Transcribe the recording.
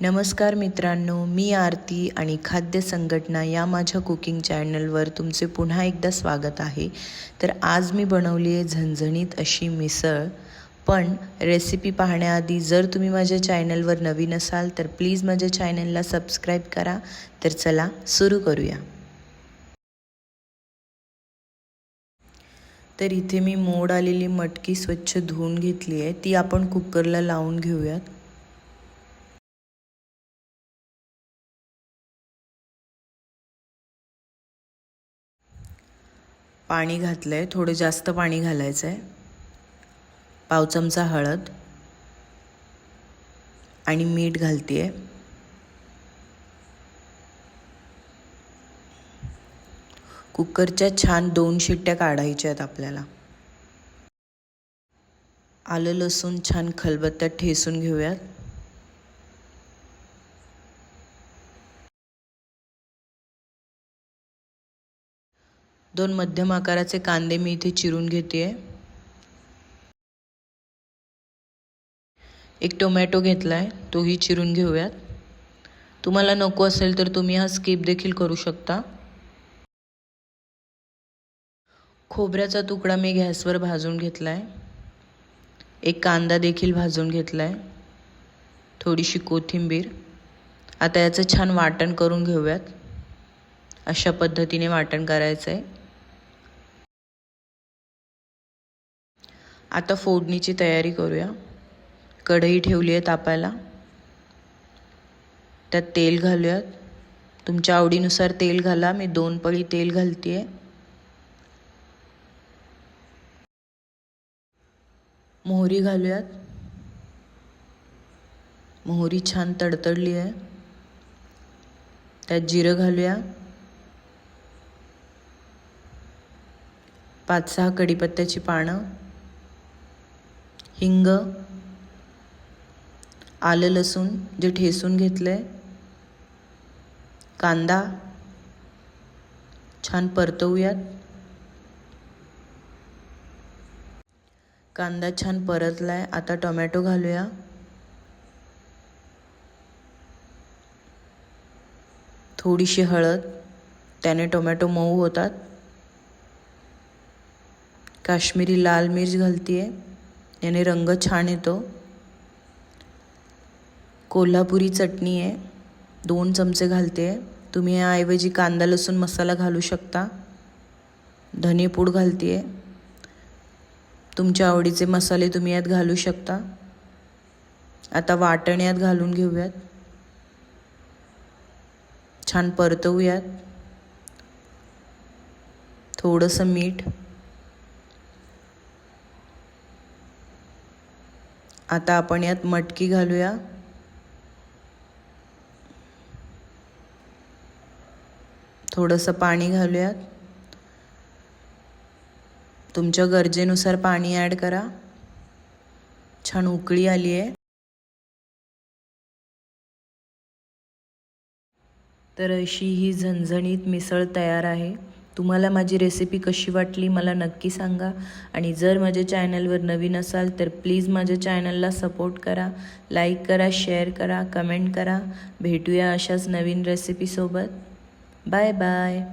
नमस्कार मित्रांनो मी आरती आणि खाद्य संघटना या माझ्या कुकिंग चॅनलवर तुमचे पुन्हा एकदा स्वागत आहे. तर आज मी बनवली आहे झणझणीत अशी मिसळ. पण रेसिपी पाहण्याआधी जर तुम्ही माझ्या चॅनलवर नवीन असाल तर प्लीज माझ्या चॅनलला सबस्क्राईब करा. तर चला सुरू करूया. तर इथे मी मोड आलेली मटकी स्वच्छ धुवून घेतली आहे. ती आपण कुकरला लावून घेऊयात. पाणी घातलं आहे थोडं जास्त पाणी घालायचं आहे पाव चमचा हळद. आणि मीठ घालते आहे कुकरच्या छान दोन शिट्ट्या काढायच्या आहेत आपल्याला. आलं लसूण छान खलबत्त्यात ठेसून घेऊयात. दोन मध्यम आकाराचे कांदे मी इथे चिरून घेते एक टोमॅटो घेतला आहे तोही चिरून घेऊयात. तुम्हाला नको असेल तर तुम्ही हा स्किप देखील करू शकता. खोबऱ्याचा तुकडा मी गॅसवर भाजून घेतला आहे एक कांदा देखील भाजून घेतला आहे थोडीशी कोथिंबीर. आता याचं छान वाटण करून घेऊयात. अशा पद्धतीने वाटण करायचं आहे आता फोडणीची तयारी करूया. कढई ठेवली आहे तापायला. त्यात तेल घालूयात. तुमच्या आवडीनुसार तेल घाला. मी दोन पळी तेल घालते आहे मोहरी घालूयात. मोहरी छान तडतडली आहे त्यात जिरं घालूया. पाच सहा कढीपत्त्याची पानं. हिंग आलं लसूण जे ठेसून घेतलं आहे कांदा छान परतवूयात. कांदा छान परतला आहे आता टोमॅटो घालूया. थोडीशी हळद त्याने टोमॅटो मऊ होतात. काश्मीरी लाल मिर्च घालते आहे याने रंग छान येतो. कोल्हापुरी चटणी आहे. दोन चमचे घालते. आहे तुम्ही याऐवजी कांदा लसूण मसाला घालू शकता. धनेपूड घालते. आहे तुमच्या आवडीचे मसाले तुम्ही यात घालू शकता. आता वाटण यात घालून घेऊयात. छान परतवूयात. थोडंसं मीठ. आता आपण यात मटकी घालूया. थोडंसं पाणी घालूयात. तुमच्या गरजेनुसार पाणी ॲड करा. छान उकळी आली आहे. तर अशी ही झणझणीत मिसळ तयार आहे. तुम्हाला माझी रेसिपी कशी वाटली मला नक्की सांगा. आणि जर माझ्या चॅनलवर नवीन असाल तर प्लीज माझ्या चॅनलला सपोर्ट करा. लाईक करा शेअर करा कमेंट करा. भेटूया अशाच नवीन रेसिपीसोबत बाय बाय